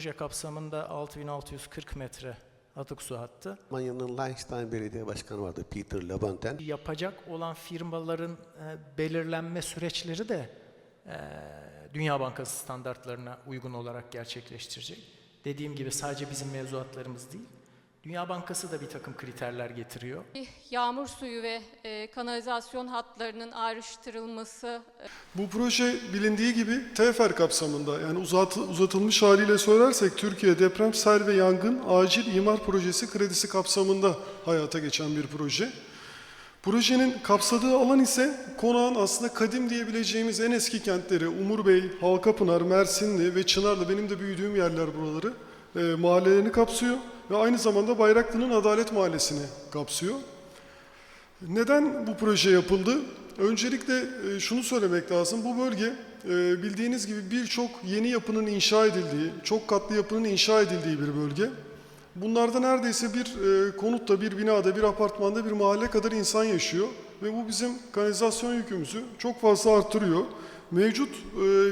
proje kapsamında 6640 metre atık su hattı. Almanya'nın Liechtenstein Belediye Başkanı vardı Peter Labonten. Yapacak olan firmaların e, belirlenme süreçleri de e, Dünya Bankası standartlarına uygun olarak gerçekleştirecek. Dediğim gibi sadece bizim mevzuatlarımız değil, Dünya Bankası da bir takım kriterler getiriyor. Yağmur suyu ve e, kanalizasyon hatlarının ayrıştırılması Bu proje bilindiği gibi TEFER kapsamında yani uzat, uzatılmış haliyle söylersek Türkiye Deprem Sel ve Yangın Acil İmar Projesi kredisi kapsamında hayata geçen bir proje. Projenin kapsadığı alan ise konağın aslında kadim diyebileceğimiz en eski kentleri Umurbey, Halkapınar, Mersinli ve Çınarlı benim de büyüdüğüm yerler buraları e, mahallelerini kapsıyor ve aynı zamanda Bayraklı'nın Adalet Mahallesi'ni kapsıyor. Neden bu proje yapıldı? Öncelikle e, şunu söylemek lazım. Bu bölge e, bildiğiniz gibi birçok yeni yapının inşa edildiği, çok katlı yapının inşa edildiği bir bölge. Bunlarda neredeyse bir e, konutta, bir binada, bir apartmanda bir mahalle kadar insan yaşıyor. Ve bu bizim kanalizasyon yükümüzü çok fazla arttırıyor. Mevcut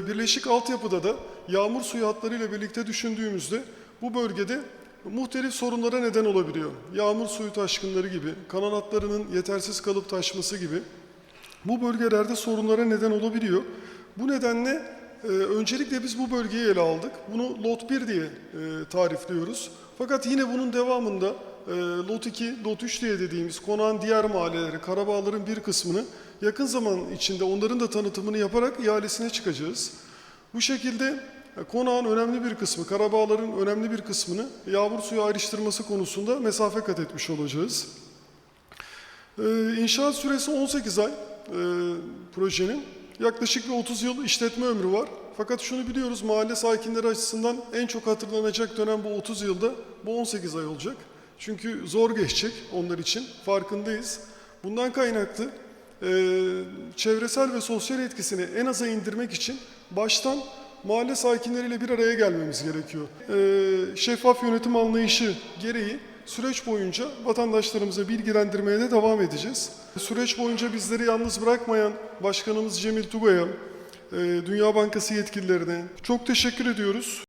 birleşik altyapıda da yağmur suyu hatlarıyla birlikte düşündüğümüzde bu bölgede muhtelif sorunlara neden olabiliyor. Yağmur suyu taşkınları gibi, kanal hatlarının yetersiz kalıp taşması gibi bu bölgelerde sorunlara neden olabiliyor. Bu nedenle e, öncelikle biz bu bölgeyi ele aldık. Bunu lot 1 diye e, tarifliyoruz. Fakat yine bunun devamında e, lot 2, lot 3 diye dediğimiz konağın diğer mahalleleri, Karabağların bir kısmını yakın zaman içinde onların da tanıtımını yaparak ihalesine çıkacağız. Bu şekilde konağın önemli bir kısmı, Karabağların önemli bir kısmını yağmur suyu ayrıştırması konusunda mesafe kat etmiş olacağız. Ee, İnşaat süresi 18 ay e, projenin. Yaklaşık bir 30 yıl işletme ömrü var. Fakat şunu biliyoruz mahalle sakinleri açısından en çok hatırlanacak dönem bu 30 yılda bu 18 ay olacak. Çünkü zor geçecek onlar için farkındayız. Bundan kaynaklı e, çevresel ve sosyal etkisini en aza indirmek için baştan mahalle sakinleriyle bir araya gelmemiz gerekiyor. E, şeffaf yönetim anlayışı gereği süreç boyunca vatandaşlarımıza bilgilendirmeye de devam edeceğiz. Süreç boyunca bizleri yalnız bırakmayan Başkanımız Cemil Tugay'a, e, Dünya Bankası yetkililerine çok teşekkür ediyoruz.